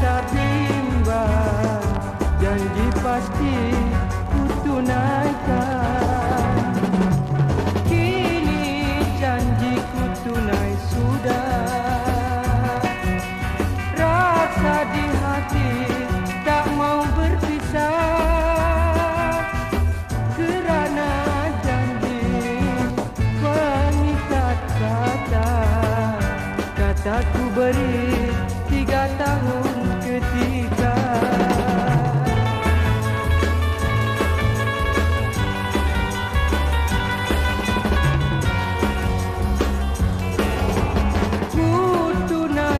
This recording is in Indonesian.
tak bimbang. Janji pasti ku tunaikan Kini janjiku tunai sudah. Rasa di hati tak mau berpisah. Kerana janji pengikat kata Kataku beri